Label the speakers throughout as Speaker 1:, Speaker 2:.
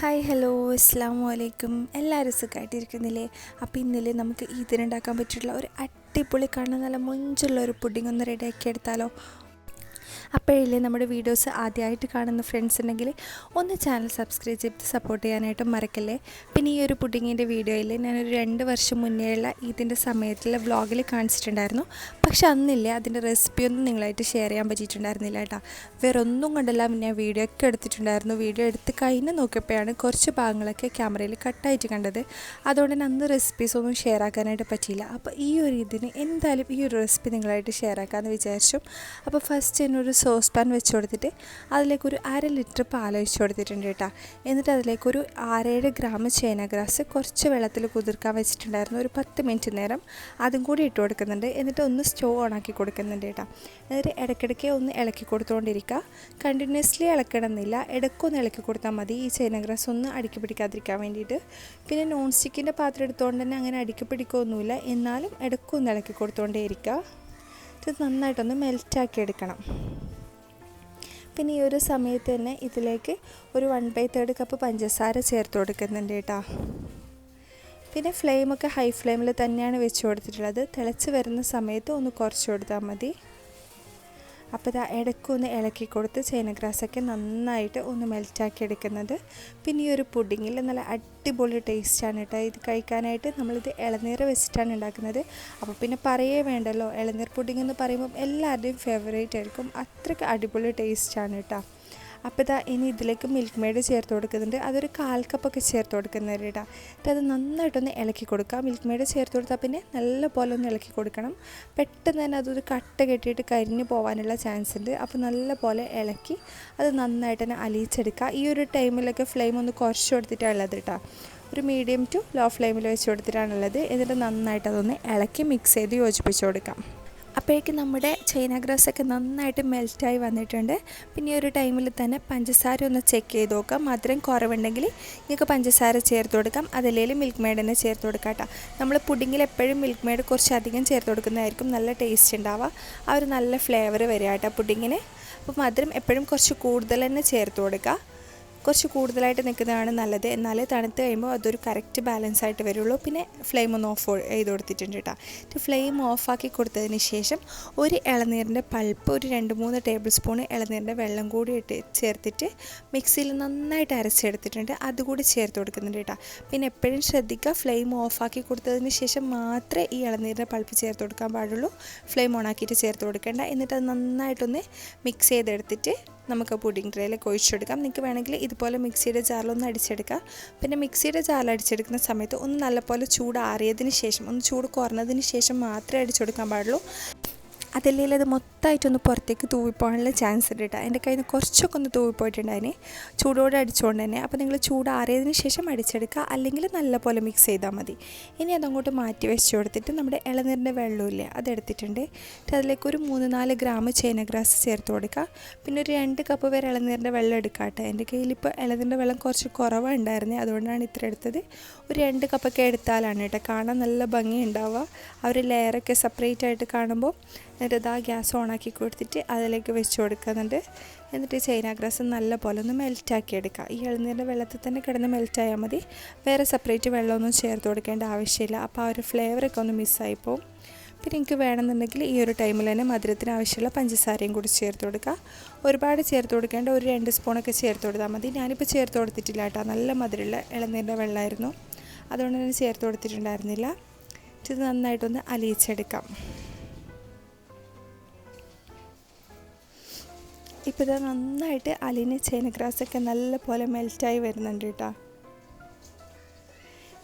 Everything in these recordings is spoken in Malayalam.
Speaker 1: ഹായ് ഹലോ അസ്സാം വലൈക്കും എല്ലാവരും സുഖമായിട്ടിരിക്കുന്നില്ലേ അപ്പോൾ ഇന്നലെ നമുക്ക് ഇതിനുണ്ടാക്കാൻ പറ്റിയിട്ടുള്ള ഒരു അടിപൊളി കാണാൻ നല്ല മുഞ്ചുള്ള ഒരു പുഡിംഗ് ഒന്ന് റെഡിയാക്കി എടുത്താലോ? അപ്പോഴില്ലേ നമ്മുടെ വീഡിയോസ് ആദ്യമായിട്ട് കാണുന്ന ഫ്രണ്ട്സ് ഉണ്ടെങ്കിൽ ഒന്ന് ചാനൽ സബ്സ്ക്രൈബ് ചെയ്ത് സപ്പോർട്ട് ചെയ്യാനായിട്ട് മറക്കല്ലേ. പിന്നെ ഈ ഒരു പുഡിങ്ങിന്റെ വീഡിയോയിൽ ഞാനൊരു രണ്ട് വർഷം മുന്നേയുള്ള ഇതിന്റെ സമയത്തുള്ള വ്ളോഗിൽ കാണിച്ചിട്ടുണ്ടായിരുന്നു. പക്ഷെ അന്നില്ലേ അതിന്റെ റെസിപ്പി ഒന്നും നിങ്ങളായിട്ട് ഷെയർ ചെയ്യാൻ പറ്റിയിട്ടുണ്ടായിരുന്നില്ല കേട്ടോ. വേറെ ഒന്നും കൊണ്ടല്ല ഞാൻ വീഡിയോ ഒക്കെ എടുത്തിട്ടുണ്ടായിരുന്നു. വീഡിയോ എടുത്ത് കഴിഞ്ഞ് നോക്കിയപ്പോഴാണ് കുറച്ച് ഭാഗങ്ങളൊക്കെ ക്യാമറയിൽ കട്ടായിട്ട് കണ്ടത്. അതുകൊണ്ട് തന്നെ അന്ന് റെസിപ്പീസ് ഒന്നും ഷെയർ ആക്കാനായിട്ട് പറ്റിയില്ല. അപ്പോൾ ഈ ഒരു ഇതിന് എന്തായാലും ഈ ഒരു റെസിപ്പി നിങ്ങളായിട്ട് ഷെയർ ആക്കാമെന്ന് വിചാരിച്ചു. അപ്പോൾ ഫസ്റ്റ് എന്നൊരു സോസ് പാൻ വെച്ച് കൊടുത്തിട്ട് അതിലേക്കൊരു അര ലിറ്റർ പാൽ ഒഴിച്ച് കൊടുത്തിട്ടുണ്ട് കേട്ടോ. എന്നിട്ട് അതിലേക്കൊരു ആറേഴ് ഗ്രാം ചേനഗ്രാസ് കുറച്ച് വെള്ളത്തിൽ കുതിർക്കാൻ വെച്ചിട്ടുണ്ടായിരുന്നു. ഒരു പത്ത് മിനിറ്റ് നേരം അതും കൂടി ഇട്ട് കൊടുക്കുന്നുണ്ട്. എന്നിട്ട് ഒന്ന് സ്റ്റോ ആക്കി കൊടുക്കുന്നുണ്ട് കേട്ടോ. എന്നിട്ട് ഇടയ്ക്കിടയ്ക്ക് ഒന്ന് ഇളക്കി കൊടുത്തുകൊണ്ടിരിക്കുക കണ്ടിന്യൂസ്ലി ഇളക്കണമെന്നില്ല. ഇടയ്ക്കൊന്ന് ഇളക്കി കൊടുത്താൽ മതി. ഈ ചേനഗ്രാസ് ഒന്ന് അടുക്കി പിടിക്കാതിരിക്കാൻ വേണ്ടിയിട്ട്. പിന്നെ നോൺ സ്റ്റിക്കിന്റെ പാത്രം എടുത്തുകൊണ്ട് തന്നെ അങ്ങനെ അടുക്കി പിടിക്കുകയൊന്നുമില്ല. എന്നാലും ഇടയ്ക്കൊന്ന് ഇളക്കി കൊടുത്തുകൊണ്ടേ ഇരിക്കുക. ഇത് നന്നായിട്ടൊന്ന് മെൽറ്റാക്കി എടുക്കണം പിന്നെ ഈ ഒരു സമയത്ത് തന്നെ ഇതിലേക്ക് ഒരു വൺ ബൈ തേർഡ് കപ്പ് പഞ്ചസാര ചേർത്ത് കൊടുക്കുന്നുണ്ട് കേട്ടോ. പിന്നെ ഫ്ലെയിമൊക്കെ ഹൈ ഫ്ലെയിമിൽ തന്നെയാണ് വെച്ച് കൊടുത്തിട്ടുള്ളത്. തിളച്ച് വരുന്ന സമയത്ത് ഒന്ന് കുറച്ച് കൊടുത്താൽ മതി. അപ്പോൾ ഇതാ ഇടയ്ക്കൊന്ന് ഇളക്കി കൊടുത്ത് ചേനഗ്രാസൊക്കെ നന്നായിട്ട് ഒന്ന് മെൽറ്റാക്കി എടുക്കുന്നത്. പിന്നെ ഈ ഒരു പുഡിങ്ങിൽ നല്ല അടിപൊളി ടേസ്റ്റാണ് കേട്ടോ. ഇത് കഴിക്കാനായിട്ട് നമ്മളിത് ഇളനീർ വെച്ചിട്ടാണ് ഉണ്ടാക്കുന്നത്. അപ്പോൾ പിന്നെ പറയേ വേണ്ടല്ലോ ഇളനീർ പുഡിംഗ് എന്ന് പറയുമ്പോൾ എല്ലാവരുടെയും ഫേവറേറ്റ് ആയിരിക്കും. അത്രയ്ക്ക് അടിപൊളി ടേസ്റ്റാണ് കേട്ടോ. അപ്പോൾ ഇതാ ഇനി ഇതിലേക്ക് മിൽക്ക് മെയ്ഡ് ചേർത്ത് കൊടുക്കുന്നുണ്ട്. അതൊരു കാൽ കപ്പൊക്കെ ചേർത്ത് കൊടുക്കുന്നത് കേട്ടോ എന്നിട്ട് അത് നന്നായിട്ടൊന്ന് ഇളക്കി കൊടുക്കുക. മിൽക്ക് മെയ്ഡ് ചേർത്ത് കൊടുത്താൽ പിന്നെ നല്ല പോലെ ഒന്ന് ഇളക്കി കൊടുക്കണം. പെട്ടെന്ന് തന്നെ അതൊരു കട്ട കെട്ടിയിട്ട് കരിഞ്ഞു പോകാനുള്ള ചാൻസ് ഉണ്ട്. അപ്പോൾ നല്ല പോലെ ഇളക്കി അത് നന്നായിട്ട് തന്നെ അലിയിച്ചെടുക്കുക. ഈ ഒരു ടൈമിലൊക്കെ ഫ്ലെയിം ഒന്ന് കുറച്ച് കൊടുത്തിട്ടുള്ളത് കേട്ടോ. ഒരു മീഡിയം ടു ലോ ഫ്ലെയിമിൽ വെച്ച് കൊടുത്തിട്ടാണുള്ളത് എന്നിട്ട് നന്നായിട്ട് അതൊന്ന് ഇളക്കി മിക്സ് ചെയ്ത് യോജിപ്പിച്ച് കൊടുക്കാം. അപ്പോഴേക്കും നമ്മുടെ ചൈന ഗ്രാസ് ഒക്കെ നന്നായിട്ട് മെൽറ്റായി വന്നിട്ടുണ്ട്. പിന്നെ ഈ ഒരു ടൈമിൽ തന്നെ പഞ്ചസാര ഒന്ന് ചെക്ക് ചെയ്ത് നോക്കാം. മധുരം കുറവുണ്ടെങ്കിൽ നിങ്ങൾക്ക് പഞ്ചസാര ചേർത്ത് കൊടുക്കാം. അതല്ലെങ്കിൽ മിൽക്ക് മെയ്ഡ് തന്നെ ചേർത്ത് കൊടുക്കാം കേട്ടോ നമ്മൾ പുഡിങ്ങിൽ എപ്പോഴും മിൽക്ക് മെയ്ഡ് കുറച്ചധികം ചേർത്ത് കൊടുക്കുന്നതായിരിക്കും നല്ല ടേസ്റ്റ് ഉണ്ടാവുക. ആ ഒരു നല്ല ഫ്ലേവർ വരിക കേട്ടോ പുഡിങ്ങിന്. അപ്പോൾ മധുരം എപ്പോഴും കുറച്ച് കൂടുതൽ തന്നെ ചേർത്ത് കൊടുക്കുക. കുറച്ച് കൂടുതലായിട്ട് നിൽക്കുന്നതാണ് നല്ലത്. എന്നാലേ തണുത്ത് കഴിയുമ്പോൾ അതൊരു കറക്റ്റ് ബാലൻസ് ആയിട്ട് വരുള്ളൂ. പിന്നെ ഫ്ലെയിം ഒന്ന് ഓഫ് ചെയ്ത് കൊടുത്തിട്ടുണ്ട് കേട്ടോ. ഫ്ലെയിം ഓഫാക്കി കൊടുത്തതിന് ശേഷം ഒരു ഇളനീരിന്റെ പൾപ്പ് ഒരു രണ്ട് മൂന്ന് ടേബിൾ സ്പൂൺ ഇളനീരിന്റെ വെള്ളം കൂടി ഇട്ട് ചേർത്തിട്ട് മിക്സിയിൽ നന്നായിട്ട് അരച്ചെടുത്തിട്ടുണ്ട്. അതുകൂടി ചേർത്ത് കൊടുക്കുന്നുണ്ട് കേട്ടോ. പിന്നെ എപ്പോഴും ശ്രദ്ധിക്കുക ഫ്ലെയിം ഓഫാക്കി കൊടുത്തതിന് ശേഷം മാത്രമേ ഈ ഇളനീരിന്റെ പൾപ്പ് ചേർത്ത് കൊടുക്കാൻ പാടുള്ളൂ. ഫ്ലെയിം ഓണാക്കിയിട്ട് ചേർത്ത് കൊടുക്കേണ്ട. എന്നിട്ട് അത് നന്നായിട്ടൊന്ന് മിക്സ് ചെയ്തെടുത്തിട്ട് നമുക്ക് പുഡിംഗ് ട്രേയിലേക്ക് ഒഴിച്ചെടുക്കാം നിങ്ങൾക്ക് വേണമെങ്കിൽ ഇതുപോലെ മിക്സിയുടെ ജാറിലൊന്ന് അടിച്ചെടുക്കാം. പിന്നെ മിക്സിയുടെ ജാറിൽ അടിച്ചെടുക്കുന്ന സമയത്ത് ഒന്ന് നല്ലപോലെ ചൂട് ആറിയതിന് ശേഷം ഒന്ന് ചൂട് കുറഞ്ഞതിന് ശേഷം മാത്രമേ അടിച്ചെടുക്കാൻ പാടുള്ളൂ. അതല്ലെങ്കിൽ അത് മൊത്തമായിട്ടൊന്ന് പുറത്തേക്ക് തൂവിപ്പോകാനുള്ള ചാൻസ് ഉണ്ട് കേട്ടോ എന്റെ കയ്യിൽ നിന്ന് കുറച്ചൊക്കെ ഒന്ന് തൂവിപ്പോയിട്ടുണ്ടായിനെ. ചൂടോടെ അടിച്ചുകൊണ്ട് തന്നെ. അപ്പോൾ നിങ്ങൾ ചൂട് ആറിയതിന് ശേഷം അടിച്ചെടുക്കുക. അല്ലെങ്കിൽ നല്ലപോലെ മിക്സ് ചെയ്താൽ മതി. ഇനി അതങ്ങോട്ട് മാറ്റി വെച്ച് കൊടുത്തിട്ട് നമ്മുടെ ഇളനീരിന്റെ വെള്ളമില്ലേ അതെടുത്തിട്ടുണ്ട്. എന്നിട്ട് അതിലേക്ക് ഒരു മൂന്ന് നാല് ഗ്രാം ചേനഗ്രാസ് ചേർത്ത് കൊടുക്കുക. പിന്നെ ഒരു രണ്ട് കപ്പ് വരെ ഇളനീരിന്റെ വെള്ളം എടുക്കുക കേട്ടോ എന്റെ കയ്യിൽ ഇപ്പോൾ ഇളനീരിന്റെ വെള്ളം കുറച്ച് കുറവുണ്ടായിരുന്നത് അതുകൊണ്ടാണ് ഇത്ര എടുത്തത്. ഒരു രണ്ട് കപ്പൊക്കെ എടുത്താലാണ് കേട്ടോ കാണാൻ നല്ല ഭംഗി ഉണ്ടാവുക ആ ഒരു ലെയറൊക്കെ സെപ്പറേറ്റ് ആയിട്ട് കാണുമ്പോൾ എന്നിട്ട് ഇതാ ഗ്യാസ് ഓണാക്കി കൊടുത്തിട്ട് അതിലേക്ക് വെച്ച് കൊടുക്കുന്നുണ്ട്. എന്നിട്ട് ചൈന ഗ്രാസ് നല്ല പോലെ ഒന്ന് മെൽറ്റാക്കി എടുക്കുക. ഈ ഇളനീരിന്റെ വെള്ളത്തിൽ തന്നെ കിടന്ന് മെൽറ്റായാൽ മതി. വേറെ സെപ്പറേറ്റ് വെള്ളമൊന്നും ചേർത്ത് കൊടുക്കേണ്ട ആവശ്യമില്ല. അപ്പോൾ ആ ഒരു ഫ്ലേവറൊക്കെ ഒന്ന് മിസ്സായി പോകും പിന്നെ എനിക്ക് വേണമെന്നുണ്ടെങ്കിൽ ഈ ഒരു ടൈമിൽ തന്നെ മധുരത്തിന് ആവശ്യമുള്ള പഞ്ചസാരയും കൂടി ചേർത്ത് കൊടുക്കുക. ഒരുപാട് ചേർത്ത് കൊടുക്കേണ്ട ഒരു രണ്ട് സ്പൂണൊക്കെ ചേർത്ത് കൊടുത്താൽ മതി. ഞാനിപ്പോൾ ചേർത്ത് കൊടുത്തിട്ടില്ല കേട്ടോ. നല്ല മധുരമുള്ള ഇളനീരിന്റെ വെള്ളമായിരുന്നു. അതുകൊണ്ട് തന്നെ ചേർത്ത് കൊടുത്തിട്ടുണ്ടായിരുന്നില്ല. ഇത് നന്നായിട്ടൊന്ന് അലിയിച്ചെടുക്കാം. ഇപ്പോൾ ഇത് നന്നായിട്ട് അലിന് ചേനഗ്രാസൊക്കെ നല്ല പോലെ മെൽറ്റായി വരുന്നുണ്ട് കേട്ടോ.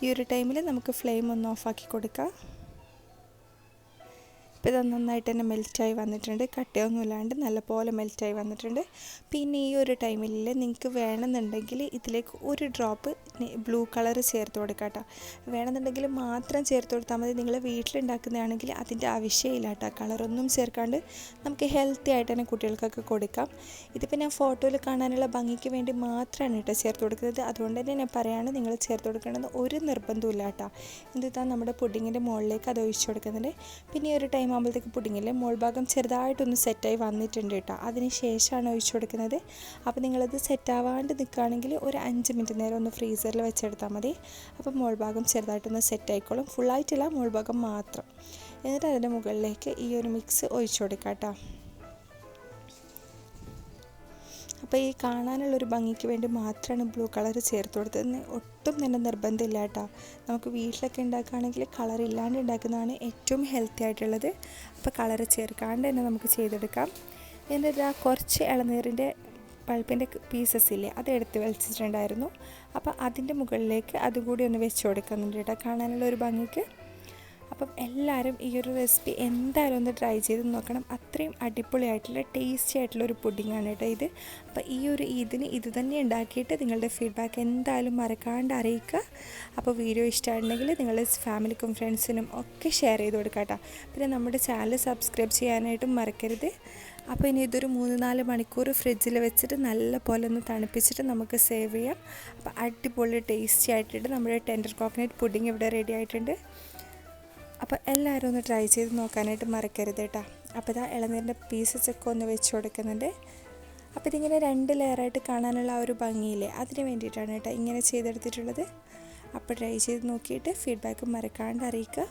Speaker 1: ഈ ഒരു ടൈമിൽ നമുക്ക് ഫ്ലെയിം ഒന്ന് ഓഫാക്കി കൊടുക്കാം. ഇപ്പോൾ ഇത് നന്നായിട്ട് തന്നെ മെൽറ്റായി വന്നിട്ടുണ്ട്. കട്ടയൊന്നും ഇല്ലാണ്ട് നല്ലപോലെ മെൽറ്റായി വന്നിട്ടുണ്ട്. പിന്നെ ഈ ഒരു ടൈമിൽ നിങ്ങൾക്ക് വേണമെന്നുണ്ടെങ്കിൽ ഇതിലേക്ക് ഒരു ഡ്രോപ്പ് ബ്ലൂ കളർ ചേർത്ത് കൊടുക്കാം കേട്ടോ വേണമെന്നുണ്ടെങ്കിൽ മാത്രം ചേർത്ത് കൊടുത്താൽ മതി. നിങ്ങൾ വീട്ടിലുണ്ടാക്കുന്നതാണെങ്കിൽ അതിന്റെ ആവശ്യമില്ല കേട്ടോ കളറൊന്നും ചേർക്കാണ്ട് നമുക്ക് ഹെൽത്തി ആയിട്ട് തന്നെ കുട്ടികൾക്കൊക്കെ കൊടുക്കാം. ഇതിപ്പോൾ ഞാൻ ഫോട്ടോയിൽ കാണാനുള്ള ഭംഗിക്ക് വേണ്ടി മാത്രമാണ് കേട്ടോ ചേർത്ത് കൊടുക്കുന്നത്. അതുകൊണ്ട് തന്നെ ഞാൻ പറയുകയാണ് നിങ്ങൾ ചേർത്ത് കൊടുക്കണമെന്ന് ഒരു നിർബന്ധമില്ല കേട്ടോ എന്താ നമ്മുടെ പുഡിങ്ങിന്റെ മുകളിലേക്ക് അത് ഒഴിച്ചു കൊടുക്കുന്നുണ്ട്. പിന്നെ ഈ ഒരു ടൈം ആകുമ്പോഴത്തേക്ക് പുഡിങ്ങിലെ മോൾ ഭാഗം ചെറുതായിട്ടൊന്ന് സെറ്റായി വന്നിട്ടുണ്ട് കേട്ടോ. അതിന് ശേഷമാണ് ഒഴിച്ചു കൊടുക്കുന്നത്. അപ്പോൾ നിങ്ങളത് സെറ്റാവാണ്ട് നിൽക്കുകയാണെങ്കിൽ ഒരു അഞ്ച് മിനിറ്റ് നേരം ഒന്ന് ഫ്രീസറിൽ വെച്ചെടുത്താൽ മതി. അപ്പോൾ മോൾ ഭാഗം ചെറുതായിട്ടൊന്ന് സെറ്റായിക്കോളും. ഫുള്ളായിട്ടില്ല മോൾ ഭാഗം മാത്രം. എന്നിട്ട് അതിന്റെ മുകളിലേക്ക് ഈ ഒരു മിക്സ് ഒഴിച്ചു കൊടുക്കാം കേട്ടോ. അപ്പോൾ ഈ കാണാനുള്ളൊരു ഭംഗിക്ക് വേണ്ടി മാത്രമാണ് ബ്ലൂ കളർ ചേർത്ത് കൊടുത്തത് ഒട്ടും തന്നെ നിർബന്ധമില്ല കേട്ടോ. നമുക്ക് വീട്ടിലൊക്കെ ഉണ്ടാക്കുകയാണെങ്കിൽ കളർ ഇല്ലാണ്ട് ഉണ്ടാക്കുന്നതാണ് ഏറ്റവും ഹെൽത്തി ആയിട്ടുള്ളത്. അപ്പോൾ കളർ ചേർക്കാണ്ട് തന്നെ നമുക്ക് ചെയ്തെടുക്കാം. എന്നിട്ട് ആ കുറച്ച് ഇളനീറിന്റെ പൾപ്പിന്റെ പീസസ് ഇല്ലേ അത് എടുത്ത് വലിച്ചിട്ടുണ്ടായിരുന്നു. അപ്പോൾ അതിന്റെ മുകളിലേക്ക് അതുകൂടി ഒന്ന് വെച്ച് കൊടുക്കുന്നുണ്ട് കേട്ടോ. കാണാനുള്ള ഒരു ഭംഗിക്ക്. അപ്പം എല്ലാവരും ഈ ഒരു റെസിപ്പി എന്തായാലും ഒന്ന് ട്രൈ ചെയ്ത് നോക്കണം. അത്രയും അടിപൊളിയായിട്ടുള്ള ടേസ്റ്റി ആയിട്ടുള്ള ഒരു പുഡിങ്ങാണ് കേട്ടോ ഇത്. അപ്പോൾ ഈ ഒരു ഇതിന് ഇത് തന്നെ ഉണ്ടാക്കിയിട്ട് നിങ്ങളുടെ ഫീഡ്ബാക്ക് എന്തായാലും മറക്കാണ്ട് അറിയിക്കുക. അപ്പോൾ വീഡിയോ ഇഷ്ടമായിട്ടുണ്ടെങ്കിൽ നിങ്ങൾ ഫാമിലിക്കും ഫ്രണ്ട്സിനും ഒക്കെ ഷെയർ ചെയ്ത് കൊടുക്കുക കേട്ടോ. പിന്നെ നമ്മുടെ ചാനൽ സബ്സ്ക്രൈബ് ചെയ്യാനായിട്ടും മറക്കരുത്. അപ്പോൾ ഇനി ഇതൊരു മൂന്ന് നാല് മണിക്കൂർ ഫ്രിഡ്ജിൽ വെച്ചിട്ട് നല്ല പോലെ ഒന്ന് തണുപ്പിച്ചിട്ട് നമുക്ക് സേവ് ചെയ്യാം. അപ്പോൾ അടിപൊളി ടേസ്റ്റി ആയിട്ടുണ്ട് നമ്മുടെ ടെൻഡർ കോക്കനട്ട് പുഡിങ് ഇവിടെ റെഡി ആയിട്ടുണ്ട്. അപ്പോൾ എല്ലാവരും ഒന്ന് ട്രൈ ചെയ്ത് നോക്കാനായിട്ട് മറക്കരുത് കേട്ടോ. അപ്പോൾ ഇതാ ഇളനീരിന്റെ പീസസ് ഒക്കെ ഒന്ന് വെച്ച് കൊടുക്കുന്നുണ്ട്. അപ്പോൾ ഇതിങ്ങനെ രണ്ട് ലെയറായിട്ട് കാണാനുള്ള ആ ഒരു ഭംഗിയില്ലേ? അതിന് വേണ്ടിയിട്ടാണ് കേട്ടോ ഇങ്ങനെ ചെയ്തെടുത്തിട്ടുള്ളത്. അപ്പോൾ ട്രൈ ചെയ്ത് നോക്കിയിട്ട് ഫീഡ്ബാക്ക് മറക്കാണ്ട് അറിയിക്കുക.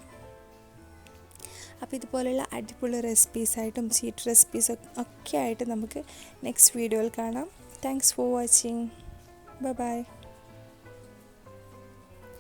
Speaker 1: അപ്പോൾ ഇതുപോലെയുള്ള അടിപൊളി റെസിപ്പീസായിട്ടും സ്വീറ്റ് റെസിപ്പീസ് ഒക്കെ ആയിട്ട് നമുക്ക് നെക്സ്റ്റ് വീഡിയോയിൽ കാണാം. Thanks for watching bye bye